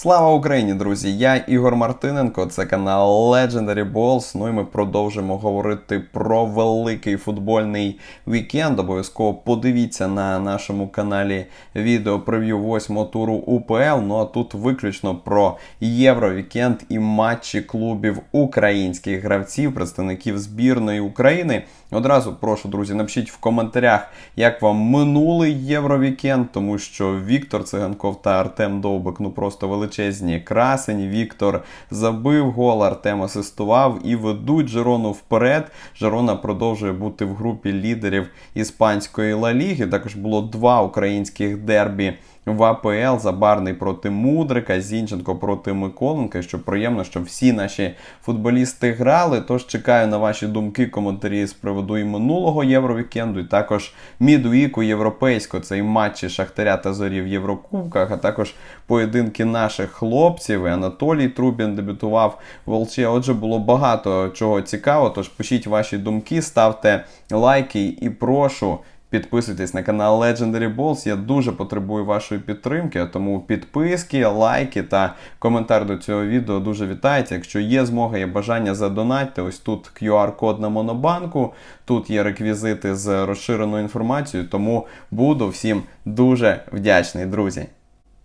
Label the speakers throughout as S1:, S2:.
S1: Слава Україні, друзі! Я Ігор Мартиненко, це канал Legendary Balls. Ну і ми продовжимо говорити про великий футбольний вікенд. Обов'язково подивіться на нашому каналі відео прев'ю восьмого туру УПЛ. Ну а тут виключно про Євровікенд і матчі клубів українських гравців, представників збірної України. Одразу прошу, друзі, напишіть в коментарях, як вам минулий Євровікенд, тому що Віктор Циганков та Артем Довбик ну просто величезні красені. Віктор забив гол, Артем асистував і ведуть Жерону вперед. Жерона продовжує бути в групі лідерів іспанської Ла Ліги. Також було два українських дербі в АПЛ Забарний проти Мудрика, Зінченко проти Миколенка. Що приємно, що всі наші футболісти грали. Тож чекаю на ваші думки, коментарі з приводу і минулого Євровікенду, і також мідуїку європейського. Це і матчі Шахтаря та Зорі в Єврокубках, а також поєдинки наших хлопців. І Анатолій Трубін дебютував в Волчі. Отже, було багато чого цікавого. Тож пишіть ваші думки, ставте лайки і прошу. Підписуйтесь на канал Legendary Balls. Я дуже потребую вашої підтримки, тому підписки, лайки та коментар до цього відео дуже вітається. Якщо є змога, і бажання задонатьте, ось тут QR-код на Монобанку, тут є реквізити з розширеною інформацією, тому буду всім дуже вдячний, друзі.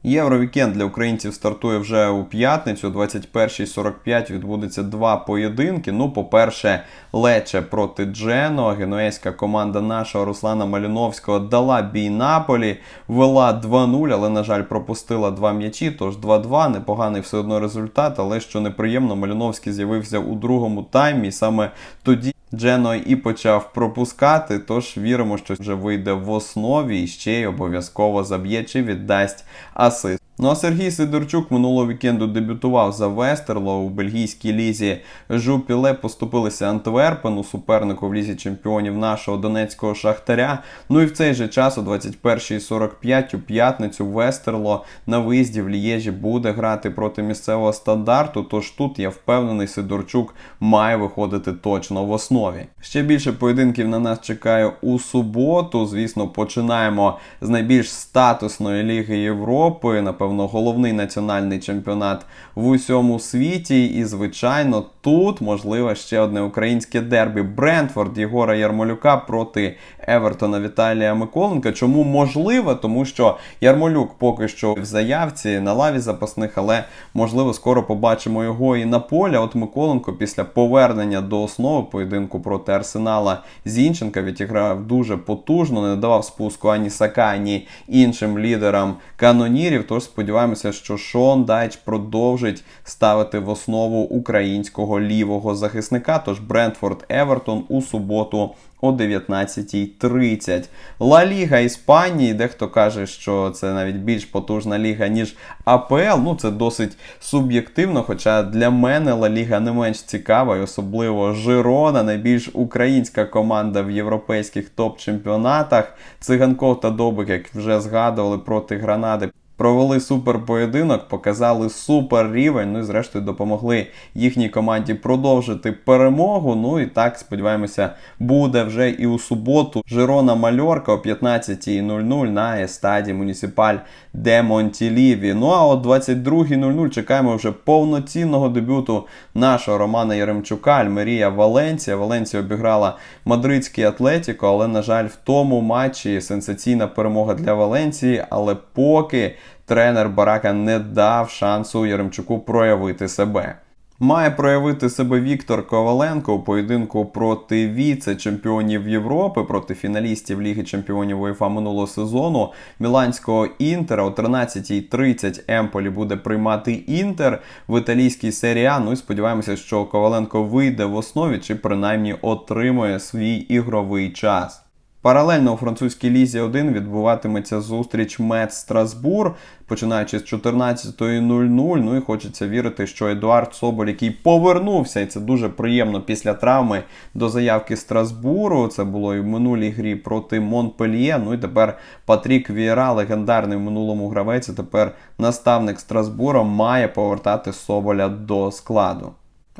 S1: Євровікенд для українців стартує вже у п'ятницю, о 21.45 відбудеться два поєдинки. Ну, по-перше, Лече проти Джено. Генуезька команда нашого Руслана Маліновського дала бій Наполі, вела 2-0, але, на жаль, пропустила два м'ячі. Тож 2-2, непоганий все одно результат. Але що неприємно, Маліновський з'явився у другому таймі. Саме тоді. Джено і почав пропускати, тож віримо, що вже вийде в основі і ще й обов'язково заб'є чи віддасть асист. Ну а Сергій Сидорчук минулого вікенду дебютував за Вестерло у бельгійській лізі. Жупіле поступилися Антверпену, супернику в лізі чемпіонів нашого донецького шахтаря. Ну і в цей же час, о 21.45 у п'ятницю Вестерло на виїзді в Лієжі буде грати проти місцевого стандарту. Тож тут я впевнений, Сидорчук має виходити точно в основі. Ще більше поєдинків на нас чекає у суботу. Звісно, починаємо з найбільш статусної ліги Європи. Напевно, головний національний чемпіонат в усьому світі. І, звичайно, тут можливо ще одне українське дербі Брентфорд Єгора Ярмолюка проти Евертона Віталія Миколенка. Чому можливо? Тому що Ярмолюк поки що в заявці на лаві запасних, але можливо скоро побачимо його і на полі. От Миколенко після повернення до основи поєдинку проти Арсенала Зінченка відіграв дуже потужно, не давав спуску ані Сака, ані іншим лідерам канонірів. Тож сподіваємося, що Шон Дайч продовжить ставити в основу українського лівого захисника. Тож Брентфорд Евертон у суботу о 19.30. Ла Ліга Іспанії, дехто каже, що це навіть більш потужна ліга, ніж АПЛ. Ну, це досить суб'єктивно. Хоча для мене Ла Ліга не менш цікава, і особливо Жирона, найбільш українська команда в європейських топ-чемпіонатах. Циганков та Добик, як вже згадували проти Гранади. Провели супер поєдинок, показали супер рівень. Ну і зрештою допомогли їхній команді продовжити перемогу. Ну і так сподіваємося, буде вже і у суботу. Жирона Мальорка о 15.00 на естаді Муніципаль де Монтіліві. Ну а о 22.00 чекаємо вже повноцінного дебюту нашого Романа Яремчука, Альмерія Валенція. Валенція обіграла мадридський Атлетіко, але, на жаль, в тому матчі сенсаційна перемога для Валенції. Але поки тренер Барака не дав шансу Яремчуку проявити себе. Має проявити себе Віктор Коваленко у поєдинку проти віце-чемпіонів Європи, проти фіналістів Ліги Чемпіонів УЄФА минулого сезону Міланського Інтера о 13.30 Емполі буде приймати Інтер в італійській серії А. Ну і сподіваємося, що Коваленко вийде в основі чи принаймні отримує свій ігровий час. Паралельно у французькій лізі 1 відбуватиметься зустріч Мет Страсбур, починаючи з 14.00. Ну і хочеться вірити, що Едуард Соболь, який повернувся, і це дуже приємно після травми до заявки Страсбуру. Це було і в минулій грі проти Монпельє. Ну і тепер Патрік Вієра, легендарний в минулому гравець, тепер наставник Страсбура, має повертати Соболя до складу.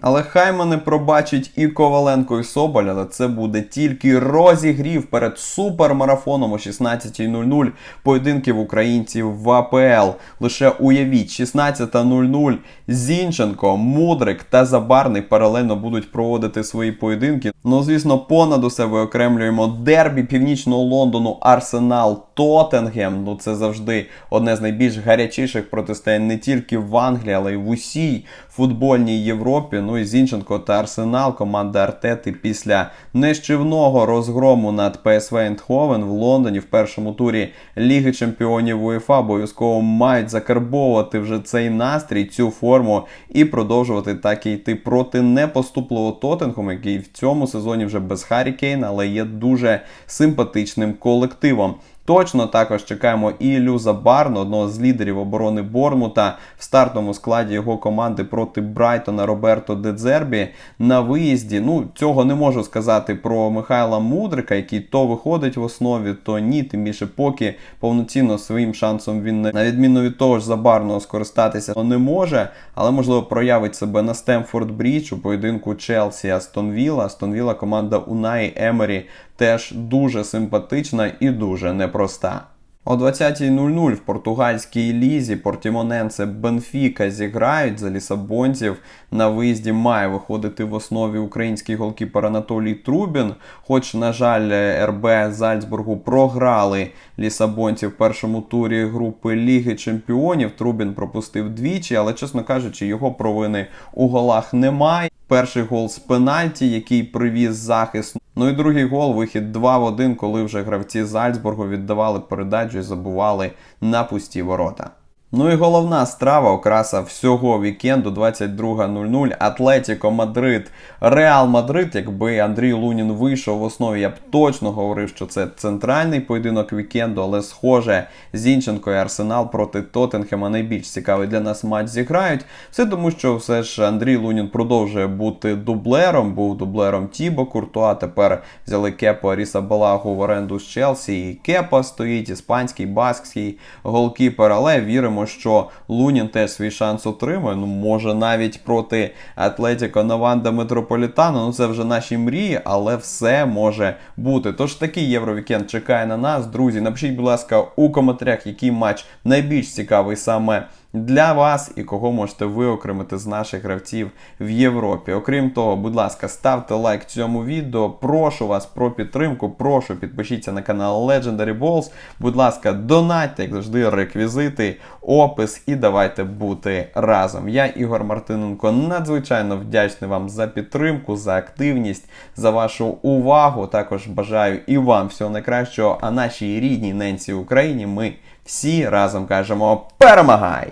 S1: Але хай мене пробачить і Коваленко, і Соболь, але це буде тільки розігрів перед супермарафоном о 16.00 поєдинків українців в АПЛ. Лише уявіть, 16.00 Зінченко, Мудрик та Забарний паралельно будуть проводити свої поєдинки. Ну, звісно, понад усе виокремлюємо дербі північного Лондону Арсенал Тоттенгем. Ну це завжди одне з найбільш гарячіших протистоянь не тільки в Англії, але й в усій футбольній Європі. Ну і Зінченко та Арсенал, команда Артети після нищівного розгрому над ПСВ Ейндховен в Лондоні в першому турі Ліги Чемпіонів УЄФА обов'язково мають закарбовувати вже цей настрій, цю форму і продовжувати так і йти проти непоступливого Тоттенхому, який в цьому сезоні вже без Харі Кейна, але є дуже симпатичним колективом. Точно також чекаємо і Ілюза Барна, одного з лідерів оборони Бормута в стартовому складі його команди проти Брайтона Роберто Дедзербі на виїзді. Ну, цього не можу сказати про Михайла Мудрика, який то виходить в основі, то ні. Тим більше, поки повноцінно своїм шансом він на відміну від того ж Забарного скористатися не може, але можливо проявить себе на Стемфорд Брідж у поєдинку Челсі Астон Вілла. Астон Вілла команда Унаї Емері теж дуже симпатична і дуже непроста. О 20.00 в португальській лізі Портімоненце Бенфіка зіграють за лісабонців. На виїзді має виходити в основі український голкіпер Анатолій Трубін. Хоч, на жаль, РБ Зальцбургу програли лісабонці в першому турі групи Ліги Чемпіонів. Трубін пропустив двічі, але, чесно кажучи, його провини у голах немає. Перший гол з пенальті, який привіз захист. Ну і другий гол, вихід 2 в 1, коли вже гравці Зальцбургу віддавали передачу і забували на пусті ворота. Ну і головна страва окраса всього вікенду 22.00 Атлетіко Мадрид. Реал Мадрид, якби Андрій Лунін вийшов в основі, я б точно говорив, що це центральний поєдинок вікенду, але схоже, Зінченко і Арсенал проти Тоттенхема найбільш цікавий для нас матч зіграють. Все тому, що все ж Андрій Лунін продовжує бути дублером, був дублером Тібо Куртуа. Тепер взяли Кепо Аріса Балагу в оренду з Челсі. І Кепа стоїть, іспанський, баскський голкіпер, але віримо що Лунін теж свій шанс отримує. Ну, може, навіть проти Атлетіко Нованда Метрополітану. Ну, це вже наші мрії, але все може бути. Тож такий Євровікенд чекає на нас. Друзі, напишіть, будь ласка, у коментарях, який матч найбільш цікавий саме. Для вас і кого можете виокремити з наших гравців в Європі. Окрім того, будь ласка, ставте лайк цьому відео. Прошу вас про підтримку. Прошу підпишіться на канал Legendary Balls. Будь ласка, донатьте, як завжди, реквізити, опис і давайте бути разом. Я, Ігор Мартиненко, надзвичайно вдячний вам за підтримку, за активність, за вашу увагу. Також бажаю і вам всього найкращого. А нашій рідній ненці Україні ми всі разом кажемо перемагай!